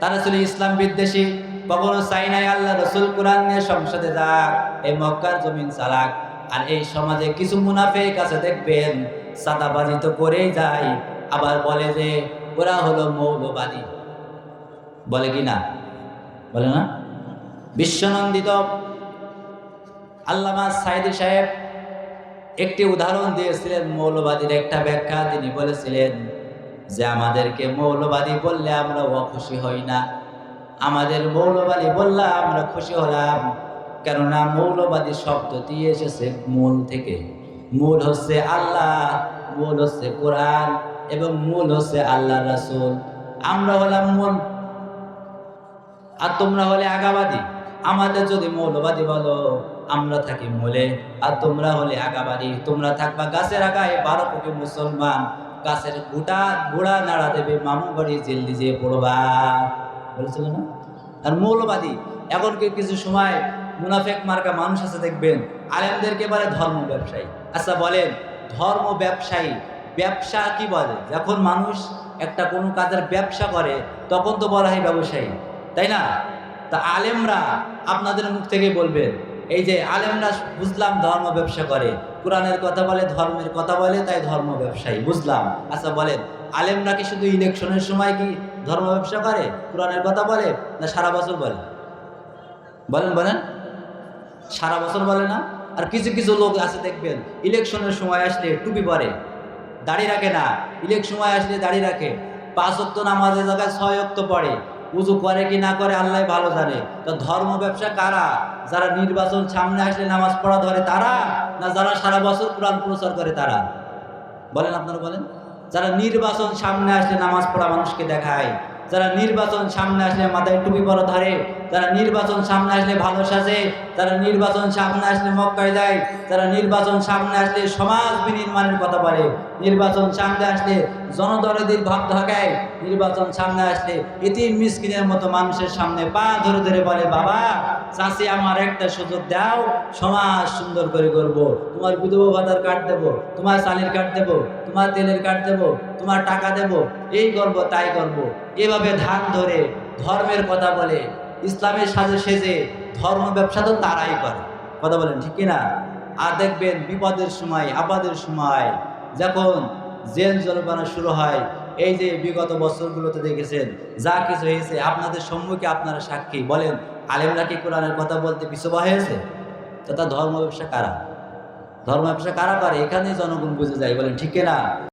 তারা ছিল ইসলাম বিদ্বেষী। কখনো চাই নাই আল্লাহ রসুল কোরআন নিয়ে সংসদে যাক, এই মক্কার জমিন চালাক। আর এই সমাজে কিছু মুনাফেক আছে, দেখবেন সাদাবাজি তো করেই যায়। আবার বলে যে, ওরা হলো মৌলবাদী। বলে কি না? বলে না? বিশ্বনন্দিত আল্লামা সাইদি সাহেব একটি উদাহরণ দিয়েছিলেন মৌলবাদীর একটা ব্যাখ্যা। তিনি বলেছিলেন যে আমাদেরকে মৌলবাদী বললে আমরা ও খুশি হই না। আমাদের মৌলবাদী বললে আমরা খুশি হলাম। কেননা মৌলবাদী শব্দটি এসেছে মূল থেকে। মূল হচ্ছে আল্লাহ, মূল হচ্ছে কোরআন এবং মূল হচ্ছে আল্লাহ রাসুল। আমরা হলাম মূল। আর তোমরা হলে আগাবাদী। আমাদের যদি মৌলবাদী বলো, আমরা থাকি মূলে। আর তোমরা হলে আগাবাদী। তোমরা থাকবা গাছের আগায় বারো কোটি মুসলমান। গাছের গোটা গোড়া নাড়া দেবে মামু বাড়ি জেলদি যেয়ে পড়বা বলেছিল না? আর মৌলবাদী। এখন কিছু সময় মুনাফেক মার্কা মানুষ আছে দেখবেন, আলেমদেরকে বলে ধর্ম ব্যবসায়ী। আচ্ছা বলেন, ধর্ম ব্যবসায়ী, ব্যবসা কি বলে? যখন মানুষ একটা কোনো কাজের ব্যবসা করে, তখন তো বলা হয় ব্যবসায়ী, তাই না? তা আলেমরা আপনাদের মুখ থেকে বলবেন এই যে আলেমরা বুঝলাম ধর্ম ব্যবসা করে, কোরআনের কথা বলে, ধর্মের কথা বলে, তাই ধর্ম ব্যবসায়ী, বুঝলাম। আচ্ছা বলেন, আলেমরা কি শুধু ইলেকশনের সময় কি ধর্ম ব্যবসা করে, কোরআনের কথা বলে, না সারা বছর বলে? বলেন বলেন। সারা বছর বলে না? আর কিছু কিছু লোক আছে দেখবেন ইলেকশনের সময় আসলে টুপি পরে, দাড়ি রাখে না। ইলেকশন সময় আসলে দাড়ি রাখে। পাঁচ অক্ত নামাজের জায়গায় ছয় অক্ত পড়ে। উজু করে কি না করে আল্লাহ ভালো জানে। তো ধর্ম ব্যবসা কারা? যারা নির্বাচন সামনে আসলে নামাজ পড়া ধরে তারা, না যারা সারা বছর কোরআন প্রচার করে তারা? বলেন আপনারা বলেন। যারা নির্বাচন সামনে আসলে নামাজ পড়া মানুষকে দেখায় যারা নির্বাচন সামনে আসলে মাথায় টুপি পরা ধরে, যারা নির্বাচন সামনে আসলে ভালো সাজে, যারা নির্বাচন সামনে আসলে মক্কায় যায়, যারা নির্বাচন সামনে আসলে সমাজ বিনির্মাণের কথা বলে, নির্বাচন সামনে আসলে জনদরদির ভাব ঢাকায় নির্বাচন সামনে আসলে এতিম মিসকিনের মতো মানুষের সামনে পা ধরে ধরে বলে, বাবা চাষি আমার একটা সুযোগ দাও, সমাজ সুন্দর করে করব তোমার বিধবা ভাতার কার্ড দেবো, তোমার চালের কার্ড দেবো, তোমার তেলের কার্ড দেবো তোমার টাকা দেবো, এই করব, তাই করব। এভাবে ধান ধরে ধর্মের কথা বলে, ইসলামের সাজে সেজে ধর্ম ব্যবসা তো তারাই করে। কথা বলেন, ঠিক কিনা? আর দেখবেন বিপদের সময়, আপাদের সময়, যখন জেল জলপানা শুরু হয়, এই যে বিগত বছরগুলোতে দেখেছেন, যা কিছু হয়েছে, আপনাদের সম্মুখে আপনারা সাক্ষী। বলেন, আলেমরা কি কোরআনের কথা বলতে পিছুবা হয়েছে? তো তা ধর্ম ব্যবসা কারা? ধর্ম ব্যবসা কারা করে? এখানেই জনগণ বুঝে যায়, বলেন, ঠিক না